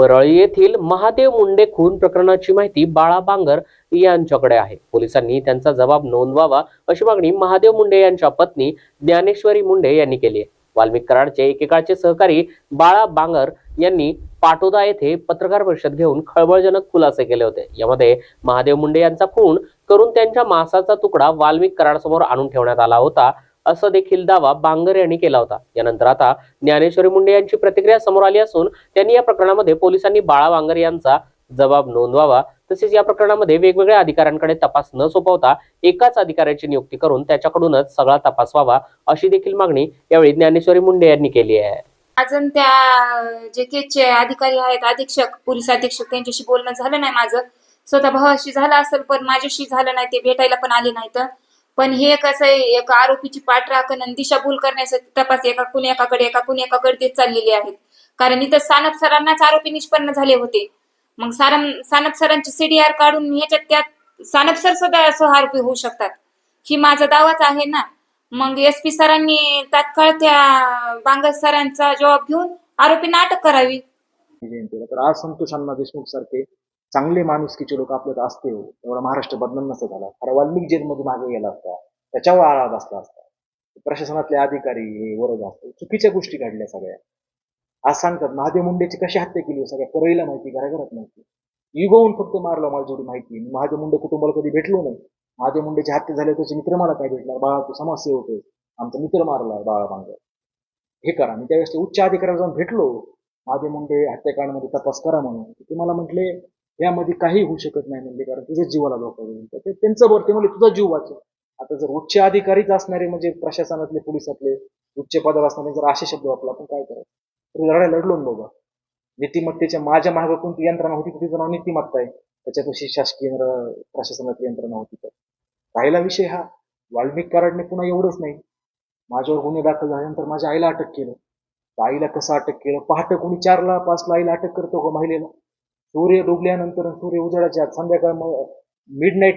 परळी येथील महादेव मुंडे खून प्रकरणाची माहिती बाळा बांगर यांच्याकडे आहे. पोलिसांनी त्यांचा जबाब नोंदवावा अशी मागणी महादेव मुंडे यांच्या पत्नी ज्ञानेश्वरी मुंडे यांनी केली आहे. वाल्मिक कराडचे एकेकाळचे सहकारी बाळा बांगर यांनी पाटोदा येथे पत्रकार परिषद घेऊन खळबळजनक खुलासे केले होते. यामध्ये महादेव मुंडे यांचा खून करून त्यांच्या मांसाचा तुकडा वाल्मिक कराडसमोर आणून ठेवण्यात आला होता. असं देखील दावा बांगर यांनी केला होता. यानंतर आता ज्ञानेश्वरी मुंडे यांची प्रतिक्रिया समोर आली असून त्यांनी या प्रकरणामध्ये पोलिसांनी बाळा बांगर यांचा जबाब नोंदवावा. तसेच या प्रकरणामध्ये वेगवेगळ्या अधिकाऱ्यांकडे तपास न सोपवता एकाच अधिकाऱ्याची नियुक्ती करून त्याच्याकडूनच सगळा तपास व्हावा अशी देखील मागणी यावेळी ज्ञानेश्वरी मुंडे यांनी केली आहे. अजून त्या जे केसचे अधिकारी आहेत अधीक्षक पोलीस अधीक्षक त्यांच्याशी बोलणं झालं नाही माझं. स्वतः भावाशी झालं असेल पण माझ्याशी झालं नाही ते भेटायला पण आले नाही तर पण हे कसं आहे एका आरोपीची पाठराखण आणि दिशाभूल करण्यासाठी तपास एका कुणी एकाकडे एका कुणी एकाकडे देत चाललेले आहेत. कारण इथं सानप सरांनाच आरोपी निष्पन्न झाले होते. मग सारम सानप सरांची सीडीआर काढून ह्याच्यात त्यात सानप सर सुद्धा सह आरोपी होऊ शकतात. ही माझा दावाच आहे ना. मग एस पी सरांनी तात्काळ त्या बांगर सरांचा जॉब घेऊन आरोपींना अटक करावी. तर आज संतोष अण्णा देशमुख सारखे चांगले माणुसकीचे लोक आपल्यात असते हो एवढा महाराष्ट्र बदनाम नसता झाला. खरा वाल्मिक जेलमधून मागे गेला असता त्याच्यावर आळा बसला असता. प्रशासनातले अधिकारी हे वरद असते चुकीच्या गोष्टी घडल्या सगळ्या. आज सांगतात महादेव मुंडेची कशी हत्या केली हो सगळ्या? परळीला माहिती घराघरात माहिती युगवून फक्त मारलं हो, मला जेवढी माहिती मी महादेव मुंडे कुटुंबाला कधी भेटलो नाही. महादेव मुंडेची हत्या झाली त्याचे मित्र मला काय भेटला? बाळा तू समाजसेवक आहे आमचा मित्र मारला बाळा बांगर हे करा. मी त्यावेळेस उच्च अधिकाऱ्याला जाऊन भेटलो. महादेव मुंडे हत्याकांडमध्ये तपास करा म्हणून. ते मला म्हटले यामध्ये काही होऊ शकत नाही म्हणजे कारण तुझ्या जीवाला धोका होईल तर ते त्यांचं बरं ते म्हणजे तुझा जीव वाचेल आता जर उच्च अधिकारीच असणारे म्हणजे प्रशासनातले पोलिसातले उच्च पदावर असणारे जर असे शब्द वापरला आपण काय करायचं? तरी लढाई लढलो बघा नीतिमत्तेच्या माझ्या मागे कोणती यंत्रणा होती? तिचं नाव नीतिमत्ता आहे. त्याच्यापाशी शासकीय प्रशासनातली यंत्रणा होती तर. राहिला विषय हा. वाल्मिक कराडने पुन्हा एवढंच नाही. माझ्यावर गुन्हे दाखल झाल्यानंतर माझ्या आईला अटक केलं. आईला कसं अटक केलं? पहाटे कोणी चारला पाचला आईला अटक करतो का महिलेला? सूर्य डुबल्यानंतर सूर्य उजाडाच्या आत संध्याकाळ मिड नाईट